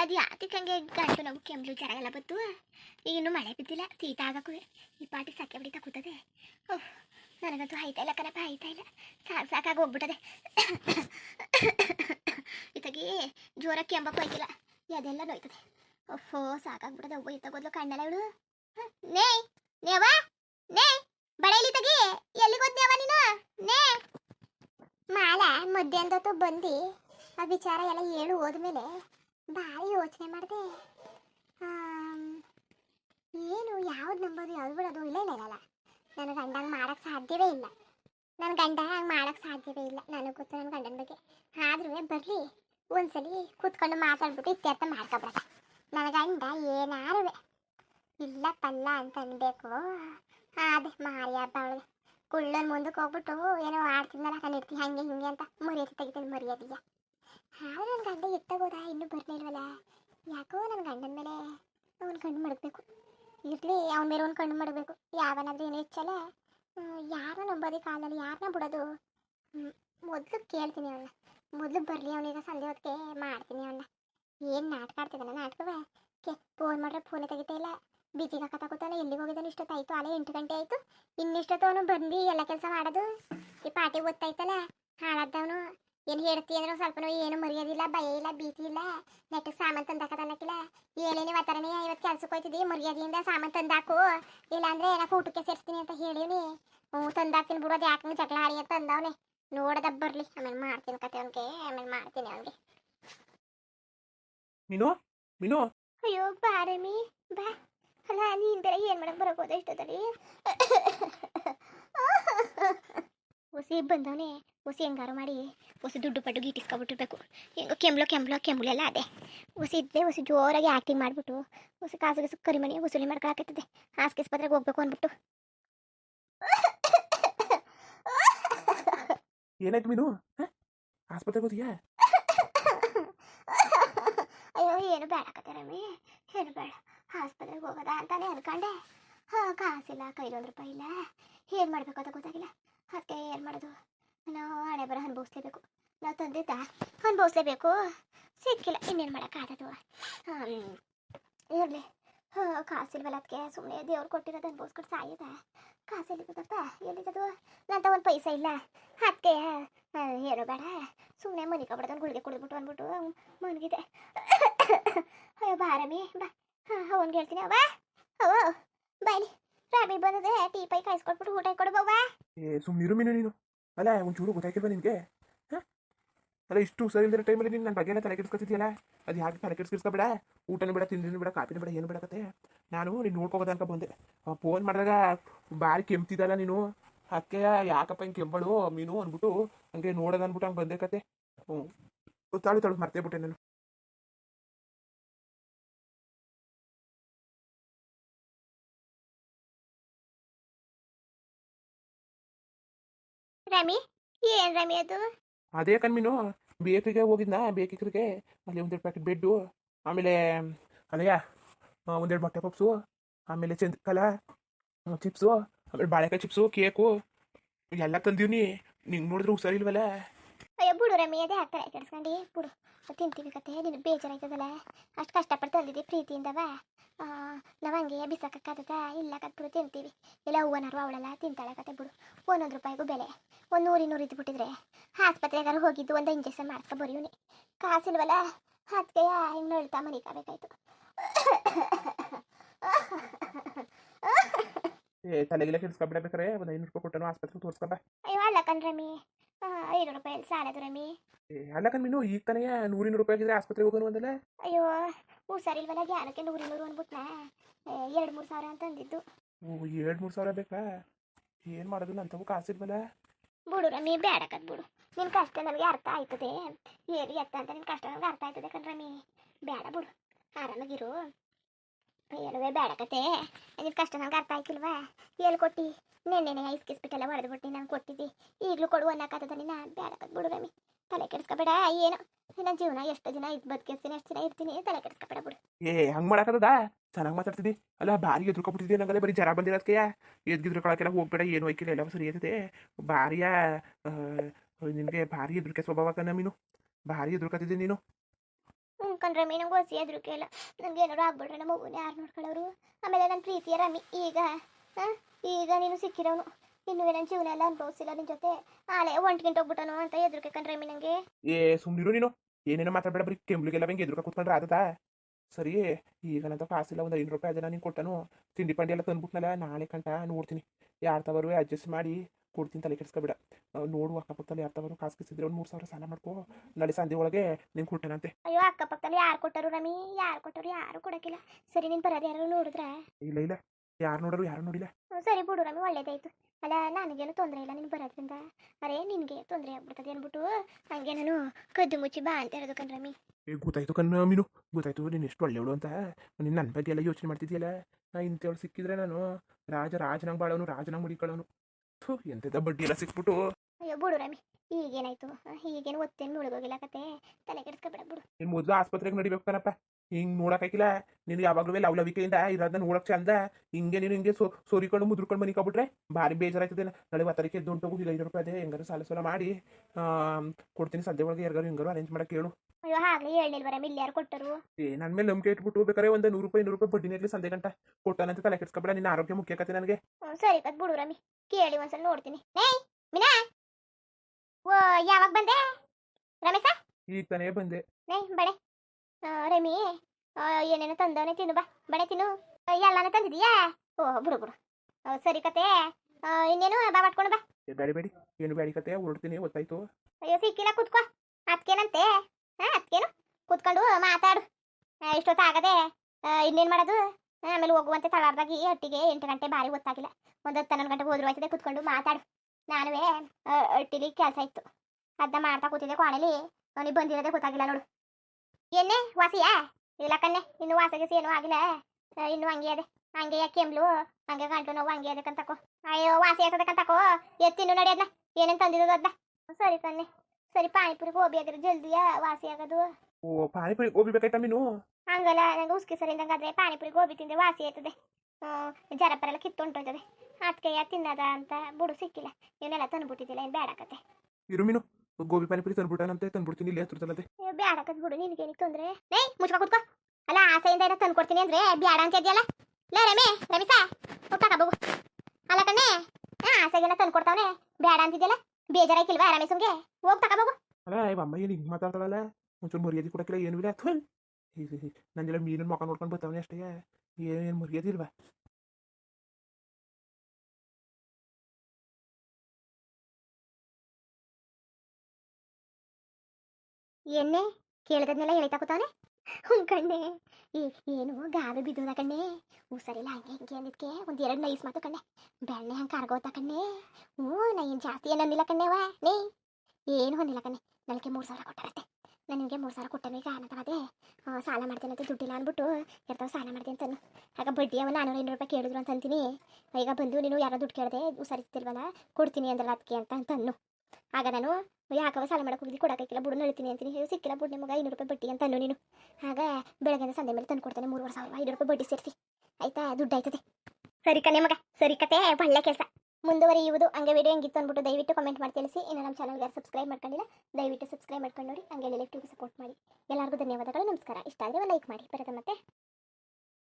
ಅದು ಯಾತಕ್ಕಂಗೆ ಗಂಟು ನೋವು ಕೆಮ್ಮು ಜ್ವರ ಎಲ್ಲ ಬತ್ತು ಈಗ ಮಳೆ ಬಿದ್ದಿಲ್ಲ ಸೀತ ಆಗಕ್ಕೂ ಈ ಪಾಟಿ ಸಕ್ಕೆ ಬಿಡಿ ಕೂತದೆ ಓಹ್ ನನಗಂತೂ ಹೈತಾ ಇಲ್ಲ ಕಣಪ್ಪ ಹಾಯ್ತಾ ಇಲ್ಲ ಸಾಕು ಸಾಕಾಗಿ ಹೋಗ್ಬಿಟ್ಟದೆ ಇತ್ತಾಗಿ ಜೋರ ಕೆಂಬಕ್ಕೆ ಹೋಯ್ತಿಲ್ಲ ಅದೆಲ್ಲ ನೋಯ್ತದೆ ಓಹೋ ಸಾಕಾಗ್ಬಿಡದೆ ಒಬ್ಬ ಇತ್ತಾಗೋದ್ಲು ಕಣ್ಣಲ್ಲ ಇವಳು ನೇ ನೇವ ನೇ ಬಳೆಯಲ್ಲಿ ತಗಿ ಎಲ್ಲಿಗೋದ್ನೇವ ನೀನು ನೇ ಮಾಲ ಮಧ್ಯಾಹ್ನದೊತ್ತು ಬಂದು ಆ ವಿಚಾರ ಎಲ್ಲ ಹೇಳು ಹೋದ್ಮೇಲೆ ಭಾರಿ ಯೋಚನೆ ಮಾಡಿದೆ ಏನು ಯಾವ್ದು ನಂಬೋದು ಯಾವ್ದು ಬಿಡೋದು ಇಲ್ಲ ಇಲ್ಲ ನನ್ನ ಗಂಡ ಹಂಗೆ ಮಾಡೋಕ್ಕೆ ಸಾಧ್ಯವೇ ಇಲ್ಲ. ನನ್ನ ಗಂಡ ಹಂಗೆ ಮಾಡೋಕ್ಕೆ ಸಾಧ್ಯವೇ ಇಲ್ಲ. ನನಗೆ ಗೊತ್ತು ನನ್ನ ಗಂಡನ ಬಗ್ಗೆ. ಆದ್ರೂ ಬರಲಿ, ಒಂದ್ಸಲಿ ಕೂತ್ಕೊಂಡು ಮಾತಾಡ್ಬಿಟ್ಟು ಇತ್ಯರ್ಥ ಮಾಡ್ಕೊಬಿಡ ನನ್ನ ಗಂಡ ಏನಾರು ಇಲ್ಲ ಪಲ್ಲ ಅಂತ ಅನ್ಬೇಕು. ಅದೇ ಮಾರಿ ಹಬ್ಬ ಅವಳಿಗೆ ಕುಳ್ಳನ್ ಮುಂದಕ್ಕೆ ಹೋಗ್ಬಿಟ್ಟು ಏನೋ ಆಡ್ತಿದ್ನಲ್ಲ ಕಣ್ಣಿಡ್ತಿ ಹಂಗೆ ಹಿಂಗೆ ಅಂತ, ಮರ್ಯಾದೆ ತೆಗಿತೀನಿ ಮರ್ಯಾದೆಯ ಆದ್ರೆ ನನ್ನ ಗಂಡ ಎತ್ತಾಗೋದ? ಇನ್ನೂ ಬರ್ಲಿಲ್ವಲ್ಲ ಯಾಕೋ ನನ್ನ ಗಂಡನ ಮೇಲೆ ಅವ್ನ ಕಣ್ಣು ಮಡಗಬೇಕು. ಇರಲಿ, ಅವನ ಮೇಲೆ ಒಂದು ಕಣ್ಣು ಮಾಡಬೇಕು ಯಾವನಾದ್ರೂ ಏನು ಹೆಚ್ಚಲ್ಲ ಯಾರನ್ನ ನಂಬೋದಿ ಕಾಲದಲ್ಲಿ ಯಾರನ್ನ ಬಿಡೋದು? ಮೊದಲು ಕೇಳ್ತೀನಿ ಅವನ್ನ ಮೊದಲು ಬರಲಿ ಅವನಿಗೆ ಸಂಜೆ ಹೊತ್ತಿಗೆ, ಮಾಡ್ತೀನಿ ಅವನ್ನ ಏನು ನಾಟಕ ಆಡ್ತಿದ್ದಾನೆ, ನಾಟಕವೇ? ಕೆ ಫೋನ್ ಮಾಡ್ರೆ ಫೋನೇ ತೆಗಿತಾ ಇಲ್ಲ. ಬಿಜಿಗೆ ಹಾಕತ್ತ ಕೂತಾನೆ ಎಲ್ಲಿಗೆ ಹೋಗಿದ್ದಾನೆ ಇಷ್ಟೊತ್ತಾಯ್ತು ಅಲ್ಲೇ ಎಂಟು ಗಂಟೆ ಆಯಿತು. ಇನ್ನಿಷ್ಟೊತ್ತು ಅವನು ಬಂದು ಎಲ್ಲ ಕೆಲಸ ಮಾಡೋದು? ಈ ಪಾರ್ಟಿ ಓದ್ತಾಯ್ತಲ್ಲ ಹಾಳಾದವನು. ಏನು ಹೇಳ್ತಿ ಅಂದ್ರೆ ಸ್ವಲ್ಪನೂ ಏನು ಮರ್ಯಾದಿಲ್ಲ ಭಯ ಇಲ್ಲ ಭೀತಿ ಇಲ್ಲ. ನೆಟ್ಟಗೆ ಸಾಮಾನು ತಂದಾಕದನ್ನಕ್ಕಿಲ್ಲ ಹೇಳೇನಿ ವತರನೇ ಇವತ್ತು ಕೆಲ್ಸಕ್ಕೆ ಹೋಯ್ತಿದ್ದಿ ಮರ್ಯಾದೆಯಿಂದ ಸಾಮಾನು ತಂದಾಕು. ಇಲ್ಲಾಂದ್ರೆ ಏನ ಊಟಕ್ಕೆ ಸೇರಿಸ್ತೀನಿ ಅಂತ ಹೇಳಿವ್ನಿ. ಹ್ಞೂ ತಂದಾಕ್ತೀನಿ ಬಿಡೋದು ಯಾಕೆ ಜಗಳ ಆಡಿ ಅಂತ ಅಂದವನೆ. ನೋಡದ ಬರ್ಲಿ ಆಮೇಲೆ ಮಾಡ್ತೀನಿ ಕತೆ ಅವನಿಗೆ ಆಮೇಲೆ ಮಾಡ್ತೀನಿ ಅವನಿಗೆ. ಮೀನು ಮೀನು. ಅಯ್ಯೋ ಬಾರಮಿ ಬಾ. ಅಲ್ಲ ನೀನ್ ಬೇರೆ ಏನ್ ಮಾಡಕ್ ಬರಬಹುದು ಹೋದ ಇಷ್ಟೊತ್ತಲ್ಲಿ ಬಂದವನೇ ಹೊಸಿ ಹೆಂಗಾರು ಮಾಡಿ ಹೊಸಿ ದುಡ್ಡು ಪಟ್ಟು ಗೀಟಿಸ್ಕೊಬಿಟ್ಟಿರ್ಬೇಕು ಹೆಂಗೋ ಕೆಂಬ್ಲೋ ಕೆಂಬ್ಲೋ ಕೆಂಬ್ಲೆಲ್ಲ ಅದೇ. ಒಸಿ ಇದ್ದೆ ಒಸಿ ಜೋರಾಗಿ ಆಕ್ಟಿಂಗ್ ಮಾಡಿಬಿಟ್ಟು ಹೊಸ ಕಾಸು ಕಾಸು ಕರಿಮಣಿ ವಸೂಲಿ ಮಾಡ್ಕೊಳಕತ್ತದೆ ಆಸ್ಪತ್ರೆಗೆ ಹೋಗ್ಬೇಕು ಅಂದ್ಬಿಟ್ಟು ಏನಾಯ್ತು ಮೀನು? ಆಸ್ಪತ್ರೆಗೆ ಹೋದ್ಯಾ? ಅಯ್ಯೋ ಏನು ಬೇಡ ಕತ್ತರಮ್ಮಿ ಏನು ಬೇಡ. ಆಸ್ಪತ್ರೆಗೆ ಹೋಗೋದಾ ಅಂತಾನೆ ಅನ್ಕೊಂಡೆ. ಹಾಂ ಕಾಸಿಲ್ಲ ಕೈಲೊಂದು ರೂಪಾಯಿ ಇಲ್ಲ. ಏನು ಮಾಡ್ಬೇಕು ಅಂತ ಗೊತ್ತಾಗಿಲ್ಲ. ಅದಕ್ಕೆ ಏನು ಮಾಡೋದು? ನಾವು ಹಣೆ ಬರ ಅನುಭವಿಸ್ಲೇಬೇಕು. ನಾವು ತಂದಿದ್ದ ಅನುಭವಿಸ್ಲೇಬೇಕು. ಸಿಕ್ಕಿಲ್ಲ, ಇನ್ನೇನು ಮಾಡೋಕ್ಕಾಗದು ಇರಲಿ. ಹಾಂ ಕಾಸಿಲ್ವಲ್ಲ ಅದಕ್ಕೆ ಸುಮ್ಮನೆ ದೇವ್ರು ಕೊಟ್ಟಿರೋದು ಅನ್ಭವಿಸ್ಕೊಂಡು ಸಾಯಿದ ಕಾಸೆಲ್ಲಿ ಗೊತ್ತಪ್ಪ ಎಲ್ಲಿದ್ದದು ನಂತ ಒಂದು ಪೈಸಾ ಇಲ್ಲ. ಅದಕ್ಕೆ ಏನು ಬೇಡ. ಸುಮ್ಮನೆ ಮನೆ ಕಬಡ್ದು ಗುಳಿಗೆ ಕುಡಿದ್ಬಿಟ್ಟು ಅಂದ್ಬಿಟ್ಟು ಮನ್ಗಿದೆ ಅಯ್ಯೋ ಬಾರಮಿ ಬಾ. ಹಾಂ ಅವನ್ಗೆ ಹೇಳ್ತೀನಿ ಅವ ಓ ಬಾಯ್ಲಿ ರಾಬಿ ಬಂದದೆ ಟೀ ಪೈ ಕಾಯಿಸ್ಕೊಟ್ಬಿಟ್ಟು ಊಟ ಕೊಡ್ಬವ್ವ ಏ ಸುಮ್ಮನಿರು ಮೀನು ನೀನು. ಅಲ್ಲ ಒಂಚೂರು ಗೊತ್ತಾಯ್ತಿಲ್ವಾ ನಿನಗೆ. ಅಲ್ಲ, ಇಷ್ಟು ಸರಿ ಇಲ್ದಿರೋ ಟೈಮಲ್ಲಿ ನೀನು ನನ್ನ ಬಗ್ಗೆ ತಲೆ ಕೆಡಿಸ್ಕೊತಿದ್ಯಲ್ಲ? ಅದು ಯಾಕೆ ತಲೆ ಕೆಡಿಸ್ಕೊಬೇಡ ಊಟನೂ ಬಿಡ, ತಿಂಡಿನೂ ಬಿಡ ಕಾಪಿನೂ ಬಿಡ, ಏನು ಬೇಡಕತ್ತೆ ನಾನು ನೀನು ನೋಡ್ಕೋಬೋದ ಅಂತ ಬಂದೆ. ಫೋನ್ ಮಾಡಿದಾಗ ಭಾರಿ ಕೆಮ್ತಿದ್ದಲ್ಲ ನೀನು. ಅದಕ್ಕೆ ಯಾಕಪ್ಪ ಹಿಂಗೆ ಕೆಂಬಳು ಮೀನು ಅಂದ್ಬಿಟ್ಟು ಹಂಗೆ ನೋಡೋದು ಅಂದ್ಬಿಟ್ಟು ಹಂಗೆ ಬಂದೆ ಕತೆ. ಹ್ಞೂ ತಾಳು ತಾಳು, ಮರ್ತೇ ಬಿಟ್ಟೆ ನಾನು. ರಮಿ, ಏನ್ ರಮಿ ಅದು? ಅದೇ ಕಣ್ಮೀನು ಬೇಕ್ರಿಗೆ ಹೋಗಿದ್ನ ಬೇಕಿಕ್ರಿಗೆ ಅಲ್ಲಿ ಒಂದೆರಡು ಪ್ಯಾಕೆಟ್ ಬೆಡ್ಡು ಆಮೇಲೆ ಅಲ್ಲಯ್ಯ ಒಂದೆರಡು ಮೊಟ್ಟೆ ಪಪ್ಸು ಆಮೇಲೆ ಚಂದ್ರಕಲ ಚಿಪ್ಸು ಆಮೇಲೆ ಬಾಳೆಕಾಯಿ ಚಿಪ್ಸು ಕೇಕು ಎಲ್ಲ ತಂದೀವ್ನಿ. ನಿಂಗೆ ನೋಡಿದ್ರೆ ಹುಷಾರಿಲ್ವಲ್ಲ ಅದೇ ಹಾಕ್ತಾರೆ ಕೆಡ್ಸ್ಕೊಂಡು ಬಿಡು ತಿಂತೀವಿ ಕತೆ. ನಿನಗೆ ಬೇಜಾರಾಯ್ತದಲ್ಲ? ಅಷ್ಟು ಕಷ್ಟಪಟ್ಟು ತಂದಿದ್ದೆ ಪ್ರೀತಿಯಿಂದವ? ನಾವು ಹಂಗೆ ಬಿಸಾಕಕ್ಕಾಗದ ಇಲ್ಲ ಕತ್ಬಿಡು ತಿಂತೀವಿ. ಇಲ್ಲ ಹೂವನಾರು ಅವಳೆಲ್ಲ ತಿಂತಾಳೆ ಕತೆ ಬಿಡು ಒಂದೊಂದು ರೂಪಾಯಿಗೂ ಬೆಲೆ. ಒಂದು ನೂರು ಇನ್ನೂರು ಇದ್ದು ಬಿಟ್ಟಿದ್ರೆ ಆಸ್ಪತ್ರೆಗಾರು ಹೋಗಿದ್ದು ಒಂದು ಇಂಜೆಕ್ಷನ್ ಮಾಡ್ಕೊ ಬರೀವ್ನಿ ಕಾಸಿಲ್ವಲ್ಲ? ಅದಕ್ಕೆ ಹಿಂಗೆ ನೋಡ್ತಾ ಮನಿಕಾಬೇಕಾಯ್ತು ಏ ತಲೆಗಿಲ್ಲ ಕೆಡಿಸ್ಕೊಬಿಡಬೇಕಾರೆ. ಒಂದು ಐನೂರು ರೂಪಾಯಿ ಕೊಟ್ಟನು ಆಸ್ಪತ್ರೆಗೆ ತೋರಿಸ್ಕೊಂಬ ಅಯ್ಯೋ ಅಲ್ಲ ಕಣ್ ರಮಿ ಐನೂರು ರೂಪಾಯಿ ಸಾಲ ರಮಿ ಅಲ್ಲ ಕಣ್ಮೀನು ಈಗ ತಾನೇ ನೂರಿನೂರು ರೂಪಾಯಿ ಆಗಿದ್ರೆ ಆಸ್ಪತ್ರೆಗೆ ಹೋಗೋನು ಒಂದಲ್ಲ ಅಯ್ಯೋ ಹುಷಾರಿಲ್ವಲ್ಲ ಜ್ಞಾನಕ್ಕೆ ನೂರು ನೂರು ಅಂದ್ಬಿಟ್ನಾ ಎರಡು ಮೂರು ಸಾವಿರ ಅಂತ ಅಂದಿದ್ದು ಓ ಎರಡು ಮೂರು ಸಾವಿರ ಬೇಕಾ ಏನು ಮಾಡೋದು ನಂತವು ಕಾಸಿಲ್ವಲ್ಲ ಬಿಡು ರಮಿ ಬೇಡಕದ್ ಬಿಡು ನಿನ್ನ ಕಷ್ಟ ನನಗೆ ಅರ್ಥ ಆಯ್ತದೆ ಏರಿ ಎತ್ತ ಅಂತ ನಿನ್ನ ಕಷ್ಟ ನನಗೆ ಅರ್ಥ ಆಯ್ತದೆ ಕಣ್ ರಮಿ ಬೇಡ ಬಿಡು ಆರಾಮಾಗಿರು ಹೇಳುವೆ ಬೇಡಕತೆ ನಿನ್ನ ಕಷ್ಟ ನನಗೆ ಅರ್ಥ ಆಯ್ತಿಲ್ವಾ ಹೇಳಿ ಕೊಟ್ಟು ನೆನ್ನೆನೆ ಐಸ್ ಕಿಸ್ಬಿಟ್ಟೆಲ್ಲ ಹೊಡೆದ್ಬಿಟ್ಟು ನಾನು ಕೊಟ್ಟಿದ್ದಿ. ಈಗಲೂ ಕೊಡು ಅನ್ನಕ್ಕಾಗ್ತದ ನಿನ್ನ. ಬೇಡಕದ್ ಬಿಡು ರಮಿ ತಲೆ ಕೆಡಿಸ್ಕೊಬೇಡ ಏನು? ನನ್ನ ಜೀವನ ಎಷ್ಟು ದಿನ ಇದು ಬದುಕಿರ್ತೀನಿ ಎಷ್ಟು ದಿನ ಇರ್ತೀನಿ ತಲೆ ಕೆಡಿಸ್ಕೊಬೇಡ ಬಿಡು. ಏ ಹಂಗೆ ಮಾಡಕ್ಕದ ಚೆನ್ನಾಗಿ ಮಾತಾಡ್ತಿದ್ದಿ. ಅಲ್ಲ ಭಾರಿ ಎದುರ್ಕೊಬಿಟ್ಟಿದ್ದೆ ನಂಗಲ್ಲ ಬರೀ ಜರ ಬಂದಿರೋದಕ್ಕೆ ಎದ್ಗಿದ್ರುಕೊಳಕ್ಕೆಲ್ಲ ಹೋಗ್ಬೇಡ ಏನು ಹೋಯ್ಕಿಲ್ಲ ಎಲ್ಲ ಸರಿ ಇರ್ತದೆ ಭಾರಿಯ ನಿನಗೆ ಭಾರಿ ಎದ್ರಿಕೆ ಸ್ವಭಾವ ಕಣ ಮೀನು. ಭಾರಿ ಎದ್ರುಕತ್ತಿದ್ದೆ ನೀನು. ಹ್ಞೂ ಕಣ್ರೆ ರಮಿ ನಂಗೆ ಓಸಿ ಹೆದರಿಕೆ ಇಲ್ಲ ನನಗೆ ಏನಾರು ಆಗ್ಬಿಡ್ರೆ ನಮ್ಮ ಮಗುನ ಯಾರು ನೋಡ್ಕೊಳ್ಳೋರು ಆಮೇಲೆ ನನ್ನ ಪ್ರೀತಿಯ ರಮಿ ಈಗ ಹಾಂ? ಈಗ ನೀನು ಸಿಕ್ಕಿರೋನು. ಇನ್ನು ನನ್ನ ಜೀವನ ಎಲ್ಲ ಅನುಭವಿಸಿಲ್ಲ ನಿನ್ನ ಜೊತೆ. ಆಲೆ ಒಂಟ್ಗಿಂತ ಹೋಗ್ಬಿಟ್ಟನು ಅಂತ ಎದುರುಕೆ ಕಣ್ರೆ ನಂಗೆ. ಏ ಸುಮ್ನಿರು ನೀನು. ಏನೇನೋ ಮಾತಾಡಬೇಡ ಬರೀ ಕೆಂಬ್ಲಿಗೆಲ್ಲ ಹೆಂಗೆ ಎದುರುಕ ಕೂತ್ಕೊಂಡ್ರೆ ಆದತಾ ಸರಿ ಈಗ ನಂತ ಕಾಸಿಲ್ಲ ಒಂದು ಐನೂರು ರೂಪಾಯಿ ಅದನ್ನ ನೀನು ಕೊಟ್ಟನು. ತಿಂಡಿ ಪಂಡಿ ಎಲ್ಲ ತಂದ್ಬಿಟ್ನಲ್ಲ ನಾಳೆ ಕಂಟ ನೋಡ್ತೀನಿ. ಯಾರು ತವರು ಅಡ್ಜಸ್ಟ್ ಮಾಡಿ ಕೊಡ್ತೀನಿ ತಲೆ ಕೆಡಿಸ್ಕೊಬೇಡ. ನೋಡು ಅಕ್ಕಪಕ್ಕದಲ್ಲಿ ಯಾರು ತವರು ಕಾಸು ಕಿಸಿದ್ರೆ ಒಂದು ಮೂರು ಸಾವಿರ ಸಾಲ ಮಾಡ್ಕೋ. ನಾಳೆ ಸಂಜೆ ಒಳಗೆ ನಿಂಗೆ ಕೊಟ್ಟನಂತೆ ಅಯ್ಯೋ ಅಕ್ಕಪಕ್ಕದಲ್ಲಿ ಯಾರು ಕೊಟ್ಟರು ರಮಿ? ಯಾರು ಕೊಟ್ಟರು? ಯಾರು ಕೊಡಕ್ಕಿಲ್ಲ. ಸರಿ ನಿನ್ ಬರೋದು ಯಾರು ನೋಡಿದ್ರೆ? ಇಲ್ಲ ಇಲ್ಲ. ಯಾರು ನೋಡರು ಯಾರು ನೋಡಿಲ್ಲ. ಸರಿ ಬಿಡು ನಮಗೆ ಒಳ್ಳೇದಾಯ್ತು. ಅಲ್ಲ ನನಗೇನು ತೊಂದರೆ ಇಲ್ಲ ನೀನು ಬರೋದ್ರಿಂದ. ಅರೆ ನಿನಗೆ ತೊಂದರೆ ಆಗ್ಬಿಡ್ತದೆ ಅಂದ್ಬಿಟ್ಟು ಹಂಗೆ ನಾನು ಕದ್ದು ಮುಚ್ಚಿ ಬಾ ಅಂತ ಹೇಳೋದು ಕಣ್ರಮಿ ಏ ಗೊತ್ತಾಯ್ತು ಕಣ್ಣ ಮೀನು ಗೊತ್ತಾಯ್ತು ನೀನು ಎಷ್ಟು ಒಳ್ಳೆಯವಳು ಅಂತ. ನೀನು ನನ್ನ ಬಗ್ಗೆ ಎಲ್ಲ ಯೋಚನೆ ಮಾಡ್ತಿದ್ಯಲ್ಲ. ನಾ ಇಂಥವಳು ಸಿಕ್ಕಿದ್ರೆ ನಾನು ರಾಜ ರಾಜನಂಗೆ ಬಾಳೋನು ರಾಜನಂಗೆ ಮುಡಿಕೊಳ್ಳೋನು. ಥೂ ಎಂತೆಲ್ಲ ಬಡ್ಡಿ ಎಲ್ಲ ಸಿಕ್ಬಿಟ್ಟು. ಅಯ್ಯೋ ಬಿಡು ರಮಿ. ಈಗೇನಾಯ್ತು? ಈಗೇನು ಒತ್ತೇನು ಮುಳುಗೋಗಿಲ್ಲ ಕತೆ. ತಲೆ ಕೆಡಿಸ್ಕೊಬೇಡ ಬಿಡು. ನೀನು ಮೊದಲು ಆಸ್ಪತ್ರೆಗೆ ನಡಿಬೇಕು ಕಣಪ್ಪ. ಹಿಂಗೆ ನೋಡಕ್ಕಾಗಿಲ್ಲ ನೀನು ಯಾವಾಗಲೂ ಲವಲವಿಕೆಯಿಂದ ಇರೋದನ್ನ ನೋಡಕ್ ಚಂದ. ಹಿಂಗೆ ನೀನು ಹಿಂಗೆ ಸೊ ಸೋರಿಕೊಂಡು ಮುದ್ರಕೊಂಡು ಮನೆ ಕಾಬಿಟ್ರೆ ಭಾರಿ ಬೇಜಾರಾಯ್ತದೆ. ನಾಳೆ ಒತ್ತರಿಕೆ ದುಡ್ಡು ತಗೋದಿಲ್ಲ ಐದು ರೂಪಾಯಿ ಅದೇ. ಹೆಂಗಾರು ಸಾಲ ಸಾಲ ಮಾಡಿ. ಕೊಡ್ತೀನಿ ಸದ್ಯ ಒಳಗೆ. ಯಾರಿಗಾರು ಹಿಂಗಾರು ಅರೇಂಜ್ ಮಾಡಕ್ಕೆ ಹೇಳು. ಏ ನನ್ನ ಮೇಲೆ ನಂಬಿಕೆ ಇಟ್ಬಿಟ್ಟು ಬೇಕಾರೆ ಒಂದು ನೂರು ರೂಪಾಯಿ ನೂರು ರೂಪಾಯಿ ಬಡ್ಡಿನೇ ಇರಲಿ ಸಂದೆ ಗಂಟ ಕೊಟ್ಟಾನಂತ ತಲೆ ಕೆಡ್ಸ್ಕೊಬೇಡ. ನಿನ್ನ ಆರೋಗ್ಯ ಮುಖ್ಯ ಕತೆ ನನಗೆ. ಸರಿ ಕತ್ ಬಿಡು ರಮಿ. ಕೇಳಿ ಒಂದ್ಸಲ ನೋಡ್ತೀನಿ. ಯಾವಾಗ ಬಂದೆ? ರಮೇಶ? ಈಗ ತಾನೇ ಬಂದೆ ಬಡೆ. ರಮಿ ಆ, ಏನೇನೋ ತಂದವನೇ ತಿನ್ನು ಬಾ ಬಡೆ ತಿನ್ನು. ಎಲ್ಲಾನ ತಂದಿದೀಯಾ? ಓ ಬಿಡು ಬಿಡು. ಸರಿ ಕತೆ ಇನ್ನೇನು? ಬಾ ಬಟ್ಕೊಂಡು ಬಾ. ಬೇಡಿ ಬೇಡಿ. ಏನು ಬೇಡಿ ಕತೆ ಹೊರಡ್ತೀನಿ ಗೊತ್ತಾಯ್ತು. ಅಯ್ಯೋ ಸಿಕ್ಕಿಲ್ಲ ಕುತ್ಕೋ. ಅದಕ್ಕೇನಂತೆ ಹಾ ಅದಕ್ಕೇನು ಕುತ್ಕೊಂಡು ಮಾತಾಡು. ಇಷ್ಟೊತ್ತು ಆಗದೆ ಇನ್ನೇನ್ ಮಾಡೋದು? ಆಮೇಲೆ ಹೋಗುವಂತೆ ತಳಾರ್ದಾಗಿ ಒಟ್ಟಿಗೆ ಎಂಟು ಗಂಟೆ ಭಾರಿ ಗೊತ್ತಾಗಿಲ್ಲ. ಒಂದು ಹತ್ತು ಹನ್ನೊಂದು ಗಂಟೆಗೆ ಹೋದ್ರು ಆಯ್ತದೆ ಕುತ್ಕೊಂಡು ಮಾತಾಡು. ನಾನುವೇ ಒಟ್ಟಿಲಿ ಕೆಲಸ ಇತ್ತು. ಅದನ್ನ ಮಾಡ್ತಾ ಕೂತಿದ್ದೆ ಕೋಣೆಲಿ ಅವನಿಗೆ ಬಂದಿರೋದೇ ಗೊತ್ತಾಗಿಲ್ಲ ನೋಡು. ಏನೇ ವಾಸಿಯಾ? ಇಲ್ಲ ಕಣ್ಣೆ ಇನ್ನು ವಾಸಿಗೆ ಏನೂ ಆಗಿಲ್ಲ. ಇನ್ನು ಹಂಗೆ ಅದೇ ಹಂಗೆ ಕೆಮ್ಲು ಹಂಗೆ ಗಂಟು ನೋವು ಹಂಗೆ ಅದಕ್ಕಂತಕೋ ಅಯ್ಯೋ ವಾಸಿ ಆಗ್ತದಕ್ಕಂತಕೋ ಎತ್ತಿನ್ನು ನಡಿ ಅದನ್ನ ಏನೇನು ತಂದಿರೋದು ಅದನ್ನ ಸರಿ ಕಣ್ಣೆ ಸರಿ ಪಾನಿಪುರಿ ಗೋಬಿ ಆದ್ರೆ ಜಲ್ದಿ ವಾಸಿ ಆಗೋದು. ಓ ಪಾನಿಪುರಿ ಗೋಬಿ ಬೇಕಾಯ್ತಾ ಮೀನು? ಹಂಗಲ್ಲ ನಂಗೆ ಉಸ್ಕಿ ಸರಿಂದಂಗಾದ್ರೆ ಪಾನಿಪುರಿ ಗೋಬಿ ತಿಂದ್ರೆ ವಾಸಿ ಆಯ್ತದೆ. ಜರಪರೆಲ್ಲ ಕಿತ್ತೊಂಟೋಯ್ತದೆ ಅದಕ್ಕೆ ತಿನ್ನದ ಅಂತ ಬುಡು ಸಿಕ್ಕಿಲ್ಲ. ಇವನ್ನೆಲ್ಲ ತಂದ್ಬಿಟ್ಟಿದ್ದಿಲ್ಲ ಏನು ಬೇಡಕತ್ತೆ ಇರು ಮೀನು. ಗೋಬಿ ಪಾನಿಪುರಿ ತಂದ್ಬಿಟ್ಟಾನಂತೆ ತಂದ್ಬಿಡ್ತೀನಿ ಇಲ್ಲಿ ಹತ್ರದಲ್ಲದೆ ಬ್ಯಾಡ ಬೇಡಕತ್ ಬಿಡು ಏನಿತ್ತು ಅಂದ್ರೆ? ನೇ ಮುಚ್ಕ ಕೂತ್ಕೋ. ಅಲ್ಲ ಆಸೆಯಿಂದ ಏನೋ ತಂದು ಕೊಡ್ತೀನಿ ಅಂದ್ರೆ ಬ್ಯಾಡ ಅಂತ ಇದೆಯಲ್ಲ ಲೇ ರಮೇ ರಮಿಸಾ ಹೋಗ್ತಾಕ ಬಗು. ಅಲ್ಲ ಕಣ್ಣೆ ಹಾ ಆಸೆಗೆಲ್ಲ ತಂದು ಕೊಡ್ತಾವನೆ ಬೇಡ ಅಂತಿದ್ಯಲ್ಲ ಬೇಜಾರಾಯ್ಕಿಲ್ವಾ ರಮೇಶನ್ಗೆ ಹೋಗ್ತಾಕ ಬಗು. ಅಲ್ಲ ಅಮ್ಮ ಏನು ಹಿಂಗೆ ಮಾತಾಡ್ತಾಳಲ್ಲ? ಒಂಚೂರು ಮರ್ಯಾದೆ ಕೊಡಕ್ಕಿಲ್ಲ ಏನು ಇಲ್ಲ ಥು ನಂದೆಲ್ಲ ಮೀನನ್ನು ಮಕ್ಕ ನೋಡ್ಕೊಂಡು ಬರ್ತಾವನೆ ಅಷ್ಟೇ. ಏನು ಮರ್ಯಾದೆ ಇಲ್ವಾ? ಎಣ್ಣೆ ಕೇಳಿದ್ನೆಲ್ಲ ಹೇಳಿತಾ ಕೂತಾನೆ ಹ್ಞೂ ಕಣ್ಣೆ ಏನು ಗಾಳಿ ಬಿದ್ದೋದ ಕಣ್ಣೆ? ಹುಷಾರಿಲ್ಲ ಹಂಗೆ ಹಿಂಗೆ ಅಂದಿದ್ಕೆ ಒಂದು ಎರಡು ನೈಸ್ ಮಾತು ಕಣ್ಣೆ. ಬೆಣ್ಣೆ ಹಂಗೆ ಕರ್ಗೋತ ಕಣ್ಣೆ. ಹ್ಞೂ ನಾ ಏನು ಜಾಸ್ತಿ ಏನು ಅಂದಿಲ್ಲ ಕಣ್ಣೆವ ನೀ ಏನು ಹೊಂದಿಲ್ಲ ಕಣ್ಣೆ. ನನಗೆ ಮೂರು ಸಾವಿರ ಕೊಟ್ಟಾರತ್ತೆ. ನಾನು ನಿಮಗೆ ಮೂರು ಸಾವಿರ ಕೊಟ್ಟೆ ಈಗ ಅನ್ನತದೆ ಸಾಲ ಮಾಡ್ತೇನೆ ಅಂತ ದುಡ್ಡಿಲ್ಲ ಅಂದ್ಬಿಟ್ಟು ಇರ್ತಾವ ಸಾಲ ಮಾಡ್ತೀನಿ ಅಂತ ಆಗ ಬಡ್ಡಿ ಅವನು ನಾನ್ನೂರು ಐನೂರು ರೂಪಾಯಿ ಕೇಳಿದ್ರು ಅಂತ ಅಂತೀನಿ ಈಗ ಬಂದು ನೀನು ಯಾರೋ ದುಡ್ಡು ಕೇಳಿದೆ ಹುಷಾರಿರ್ತಿಲ್ವಲ್ಲ ಕೊಡ್ತೀನಿ ಅಂದ್ರೆ ಅದಕ್ಕೆ ಅಂತ ಅಂತನ್ನು. ಆಗ ನಾನು ಯಾಕವ ಸಾಲ ಮಾಡಕ್ಕೆ ಹೋಗಿದ್ದು? ಕೊಡೋಕ್ಕಿಲ್ಲ ಬುಡು ನಳಿತೀನಿ ಅಂತೀನಿ. ಹೇಳಿ, ಸಿಕ್ಕಿಲ್ಲ ಬುಡ್ ನಿಮಗೆ, ಐನೂರು ರೂಪಾಯಿ ಬಡ್ಡಿ ಅಂತ ಅನ್ನು ನೀನು. ಆಗ ಬೆಳಗ್ಗೆ ಸಂದೇ ಮೇಲೆ ತಂದು ಕೊಡ್ತಾನೆ, ಮೂರುವರೆ ಸಾವಿರ, ಐನೂರು ರೂಪಾಯಿ ಬಡ್ಡಿ ಸೇರಿಸಿ. ಆಯ್ತಾ? ದುಡ್ಡು ಆಯ್ತದೆ. ಸರಿ ಕಣೆ ಮಗ, ಸರಿ ಕತೆ, ಒಳ್ಳೆ ಕೆಲಸ. ಮುಂದುವರಿಯುವುದು ಹಂಗೆ ವಿಡಿಯೋ ಹೆಂಗಿತ್ತು ಅಂದ್ಬಿಟ್ಟು ದಯವಿಟ್ಟು ಕಮೆಂಟ್ ಮಾಡಿ ತಿಳಿಸಿ. ಇನ್ನು ನಮ್ಮ ಚಾನಲ್ಗೆ ಯಾರು ಸಬ್ಸ್ಕ್ರೈಬ್ ಮಾಡ್ಕೊಂಡಿಲ್ಲ, ದಯವಿಟ್ಟು ಸಬ್ಸ್ಕ್ರೈಬ್ ಮಾಡ್ಕೊಂಡು ನೋಡಿ, ಹಂಗೆ ಲೆಫ್ಟಿಗೆ ಸಪೋರ್ಟ್ ಮಾಡಿ. ಎಲ್ಲರಿಗೂ ಧನ್ಯವಾದಗಳು, ನಮಸ್ಕಾರ. ಇಷ್ಟ ಆದರೆ ಲೈಕ್ ಮಾಡಿ, ಬರೋದ ಮತ್ತೆ.